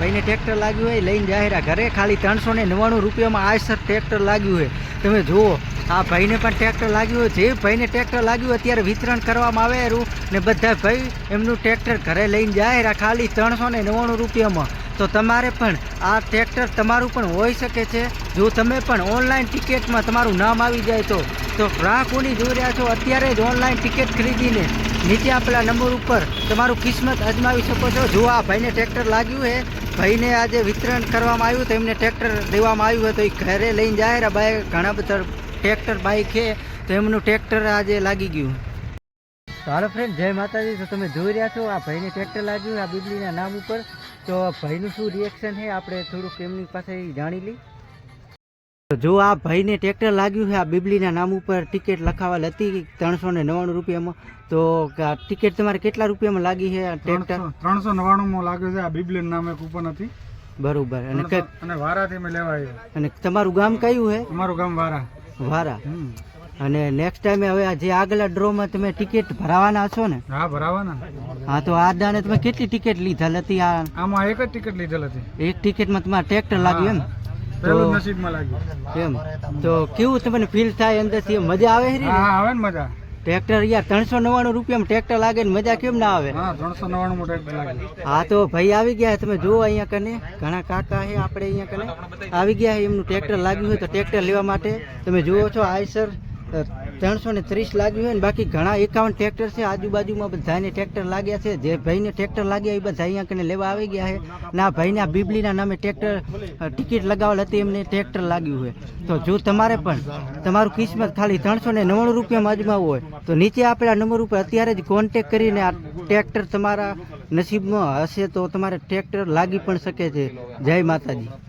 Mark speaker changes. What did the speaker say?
Speaker 1: ભાઈને ટ્રેક્ટર લાગ્યું હોય, લઈને જાહેરા ઘરે ખાલી ત્રણસો ને નવ્વાણું રૂપિયામાં આયસર ટ્રેક્ટર લાગ્યું હોય. તમે જુઓ, આ ભાઈને પણ ટ્રેક્ટર લાગ્યું હોય. જે ભાઈને ટ્રેક્ટર લાગ્યું અત્યારે વિતરણ કરવામાં આવે એરું ને બધા ભાઈ એમનું ટ્રેક્ટર ઘરે લઈને જાહેરા ખાલી ત્રણસો ને નવ્વાણું રૂપિયામાં. તો તમારે પણ આ ટ્રેક્ટર તમારું પણ હોઈ શકે છે. જો તમે પણ ઓનલાઈન ટિકિટમાં તમારું નામ આવી જાય તો તો ગ્રાહકોની જોઈ રહ્યા છો, અત્યારે જ ઓનલાઈન ટિકિટ ખરીદીને નીચે આપેલા નંબર ઉપર તમારું કિસ્મત અજમાવી શકો છો. જો આ ભાઈને ટ્રેક્ટર લાગ્યું છે ભાઈને આજે વિતરણ કરવામાં આવ્યું તો એમને ટ્રેક્ટર દેવામાં આવ્યું હતું. તો એ ઘરે લઈને જાય બાઈક ઘણા બધા ટ્રેક્ટર બાઈક છે. તો એમનું ટ્રેક્ટર આજે લાગી ગયું. તો હાલો ફ્રેન્ડ જય માતાજી. તો તમે જોઈ રહ્યા છો, આ ભાઈને ટ્રેક્ટર લાગ્યું, આ બિબલીના નામ ઉપર. તો ભાઈનું શું રિએક્શન છે, આપણે થોડુંક એમની પાસે જાણી લઈ તો જો આ ભાઈને ટ્રેક્ટર લાગ્યું છે આ બિબલીના નામ ઉપર ટિકિટ લખાવેલ હતી ત્રણસો ને નવ્વાણું રૂપિયામાં. તો ટિકિટ તમારે કેટલા રૂપિયામાં લાગી છે ટ્રેક્ટર
Speaker 2: ત્રણસો નવાણું માં લાગે છે આ બિબલિન નામે કૂપન હતી
Speaker 1: બરોબર. અને
Speaker 2: અને વારાથી મેં લેવાય
Speaker 1: અને તમારું ગામ કયું છે?
Speaker 2: અમારું ગામ વારા.
Speaker 1: વારા. અને નેક્સ્ટ ટાઈમે હવે જે આગલા ડ્રોમાં તમે ટિકિટ ભરાવાના છો ને?
Speaker 2: હા ભરાવાના.
Speaker 1: હા તો આ દાને તમે કેટલી ટિકિટ લીધેલ હતી આ
Speaker 2: આમાં એક જ ટિકિટ લીધેલ હતી.
Speaker 1: એક ટિકિટમાં તમારે ટ્રેક્ટર લાગ્યું
Speaker 2: પેલું
Speaker 1: તો-
Speaker 2: નસીબમાં લાગ્યું.
Speaker 1: એમ તો કેવું તમને ફીલ થાય અંદરથી? મજા આવે છે
Speaker 2: હા આવે ને મજા.
Speaker 1: ટ્રેક્ટર યાર ત્રણસો નવ્વાણું રૂપિયામાં ટ્રેક્ટર લાગે ને મજા કેમ ના આવે?
Speaker 2: હા ત્રણસો નવ્વાણું માં ટિકિટ
Speaker 1: હા તો ભાઈ આવી ગયા તમે જુઓ અહીંયા કને. ઘણા કાકા છે આપણે અહીંયા કને. આવી ગયા એમનું ટ્રેક્ટર લાગ્યું હોય તો ટ્રેક્ટર લેવા માટે. તમે જુઓ છો આયસર ત્રણસો ને ત્રીસ લાગ્યું હોય ને બાકી ઘણા એકાવન ટ્રેક્ટર છે. આજુબાજુમાં બધાને ટ્રેક્ટર લાગ્યા છે. જે ભાઈને ટ્રેક્ટર લાગ્યા એ બધા અહીંયા કને લેવા આવી ગયા છે. ના ભાઈને આ બીબલીના નામે ટ્રેક્ટર ટિકિટ લગાવેલ હતી એમને ટ્રેક્ટર લાગ્યું હોય. તો જો તમારે પણ તમારું કિસ્મત ખાલી ત્રણસો ને નવ્વાણું રૂપિયામાં અજમાવવું હોય, તો નીચે આપેલા નંબર ઉપર અત્યારે જ કોન્ટેક કરીને આ ટ્રેક્ટર તમારા નસીબમાં હશે તો તમારે ટ્રેક્ટર લાગી પણ શકે છે. જય માતાજી.